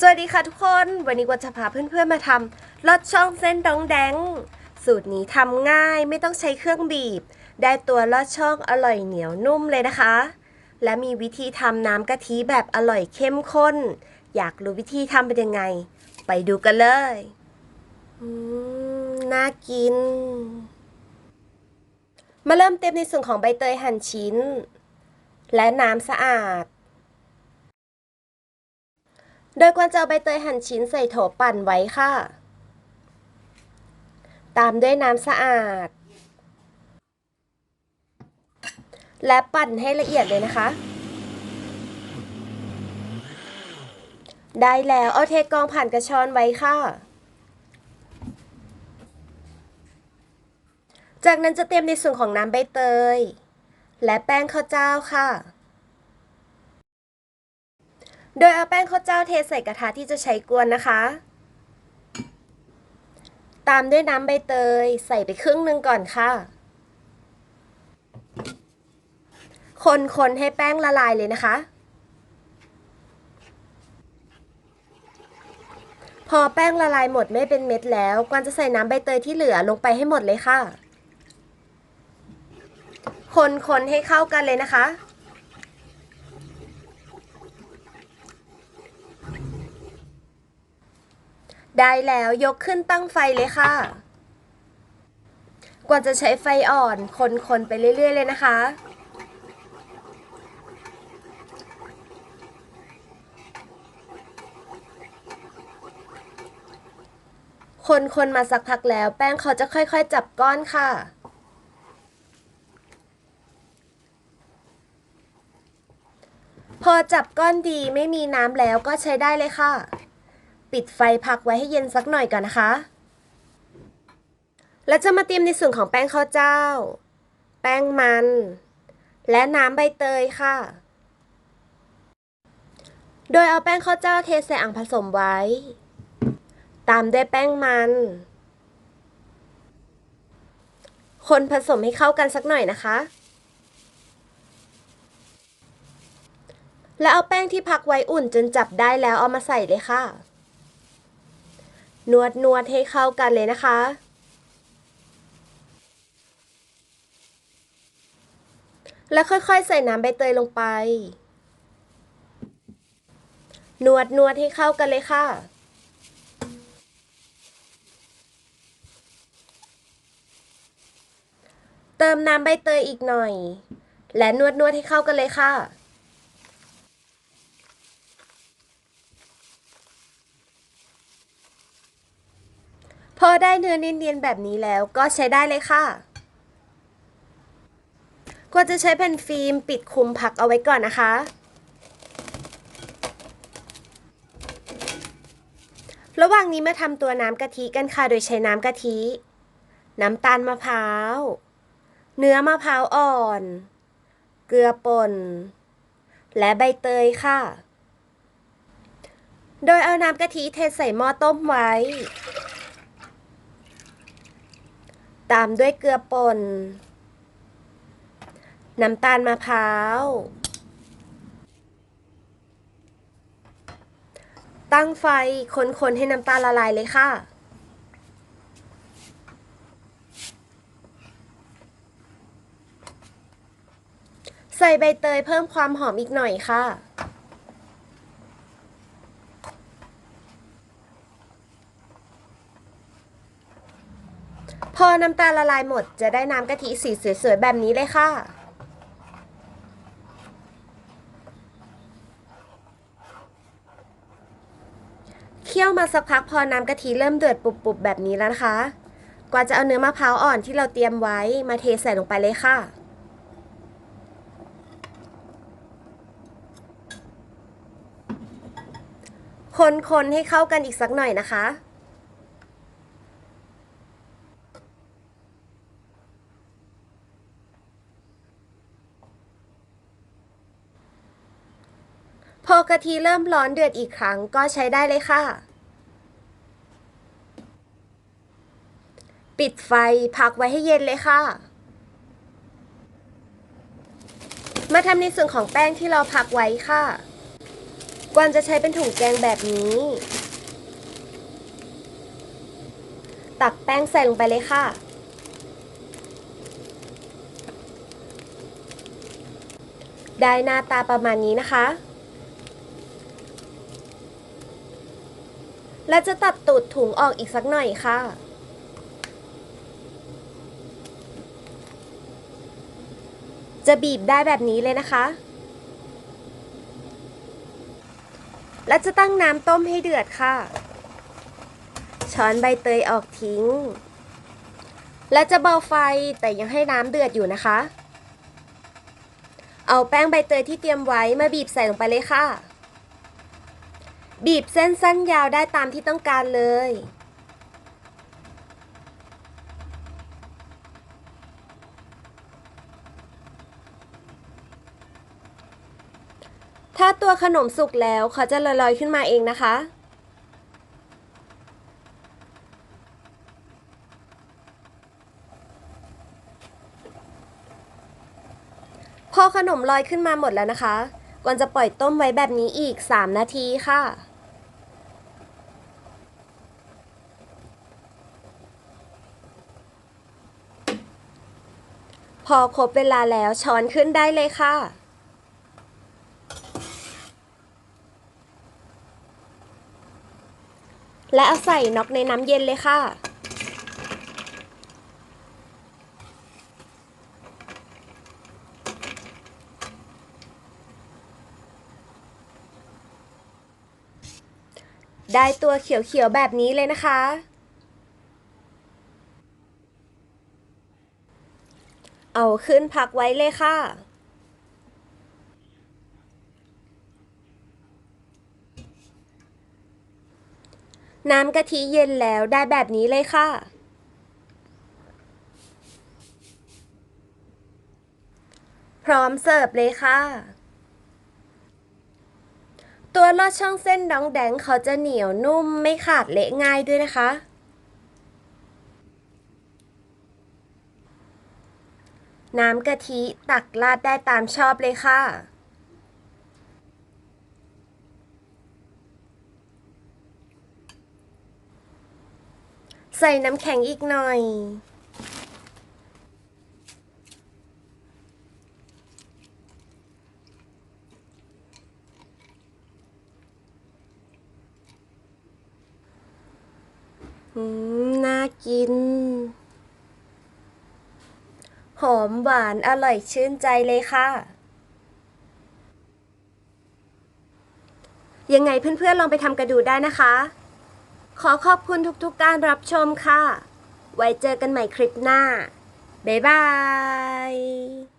สวัสดีค่ะทุกคน วันนี้กวจะพาเพื่อนๆมาทำลอดช่องเส้นดองแดง สูตรนี้ทำง่ายไม่ต้องใช้เครื่องบีบ ได้ตัวลอดช่องอร่อยเหนียวนุ่มเลยนะคะ และมีวิธีทำน้ำกะทิแบบอร่อยเข้มข้น อยากรู้วิธีทำเป็นยังไง ไปดูกันเลยอืมน่ากิน มาเริ่มเต็มในส่วนของใบเตยหั่นชิ้น และน้ำสะอาด โดยกวนจะเอาใบเตยหั่นชิ้นใส่โถปั่นไว้ค่ะ ตามด้วยน้ำสะอาด และปั่นให้ละเอียดเลยนะคะ ได้แล้วเอาเทกองผ่านกระชอนไว้ค่ะจากนั้นจะเตรียมในส่วนของน้ำใบเตย และแป้งข้าวเจ้าค่ะ โดยเอาแป้งข้าวเจ้าเทใส่กระทะที่จะใช้กวนนะคะ ตามด้วยน้ำใบเตยใส่ไปครึ่งหนึ่งก่อนค่ะ คนๆให้แป้งละลายเลยนะคะ พอแป้งละลายหมดไม่เป็นเม็ดแล้วกวนจะใส่น้ำใบเตยที่เหลือลงไปให้หมดเลยค่ะ คนๆให้เข้ากันเลยนะคะ ได้แล้วยกขึ้นตั้งไฟเลยค่ะ กว่าจะใช้ไฟอ่อนคนๆไปเรื่อย ๆ เลยนะคะ คนๆมาสักพักแล้ว แป้งเขาจะค่อย ๆ จับก้อนค่ะพอจับก้อนดีไม่มีน้ำแล้วก็ใช้ได้เลยค่ะ ปิดไฟพักไว้ให้เย็นสักหน่อยก่อนนะคะ แล้วจะมาเตรียมในส่วนของแป้งข้าวเจ้า แป้งมัน และน้ำใบเตยค่ะ โดยเอาแป้งข้าวเจ้าเทใส่อ่างผสมไว้ ตามด้วยแป้งมัน คนผสมให้เข้ากันสักหน่อยนะคะแล้วเอาแป้งที่พักไว้อุ่นจนจับได้แล้วเอามาใส่เลยค่ะ นวดนวดให้เข้ากันเลยนะคะ แล้วค่อยๆ ใส่น้ำใบเตยลงไป นวดนวดให้เข้ากันเลยค่ะเติมน้ำใบเตยอีกหน่อย และนวดนวดให้เข้ากันเลยค่ะ พอได้เนื้อเนียนๆแบบนี้แล้วก็ใช้ได้เลยค่ะก็จะใช้แผ่นฟิล์มปิดคุมผักเอาไว้ก่อนนะคะ ระหว่างนี้มาทำตัวน้ำกะทิกันค่ะ โดยใช้น้ำกะทิ น้ำตาลมะพร้าว เนื้อมะพร้าวอ่อน เกลือป่น และใบเตยค่ะ โดยเอาน้ำกะทิเทใส่หม้อต้มไว้ ตามด้วยเกลือป่น น้ำตาลมะพร้าว ตั้งไฟคนๆให้น้ำตาลละลายเลยค่ะใส่ใบเตยเพิ่มความหอมอีกหน่อยค่ะ พอน้ำตาลละลายหมดจะได้น้ำกะทิสีสวยๆแบบนี้เลยค่ะ เคี่ยวมาสักพักพอน้ำกะทิเริ่มเดือดปุบๆแบบนี้แล้วนะคะ กว่าจะเอาเนื้อมะพร้าวอ่อนที่เราเตรียมไว้มาเทใส่ลงไปเลยค่ะคนๆให้เข้ากันอีกสักหน่อยนะคะ พอกะทิเริ่มร้อนเดือดอีกครั้งก็ใช้ได้เลยค่ะ ปิดไฟพักไว้ให้เย็นเลยค่ะ มาทำในส่วนของแป้งที่เราพักไว้ค่ะ กวางจะใช้เป็นถุงแกงแบบนี้ ตักแป้งใส่ลงไปเลยค่ะได้หน้าตาประมาณนี้นะคะ และจะตัดตูดถุงออกอีกสักหน่อยค่ะ จะบีบได้แบบนี้เลยนะคะ และจะตั้งน้ำต้มให้เดือดค่ะ ช้อนใบเตยออกทิ้ง และจะเบาไฟแต่ยังให้น้ำเดือดอยู่นะคะ เอาแป้งใบเตยที่เตรียมไว้มาบีบใส่ลงไปเลยค่ะ บีบเส้นสั้นยาวได้ตามที่ต้องการเลย ถ้าตัวขนมสุกแล้วเขาจะลอยๆขึ้นมาเองนะคะพอขนมลอยขึ้นมาหมดแล้วนะคะ กวนจะปล่อยต้มไว้แบบนี้อีก 3 นาทีค่ะ พอครบเวลาแล้วช้อนขึ้นได้เลยค่ะและเอาใส่น็อกในน้ำเย็นเลยค่ะ ได้ตัวเขียวๆแบบนี้เลยนะคะ เอาขึ้นพักไว้เลยค่ะ น้ำกะทิเย็นแล้วได้แบบนี้เลยค่ะพร้อมเสิร์ฟเลยค่ะ ตัวลอดช่องเส้นดองแดงเขาจะเหนียวนุ่มไม่ขาดเละง่ายด้วยนะคะ น้ำกะทิตักราดได้ตามชอบเลยค่ะใส่น้ำแข็งอีกหน่อย อืม น่ากิน หอมหวานอร่อยชื่นใจเลยค่ะ ยังไงเพื่อนๆลองไปทำกันดูได้นะคะ ขอขอบคุณทุกๆการรับชมค่ะ ไว้เจอกันใหม่คลิปหน้า บ๊ายบาย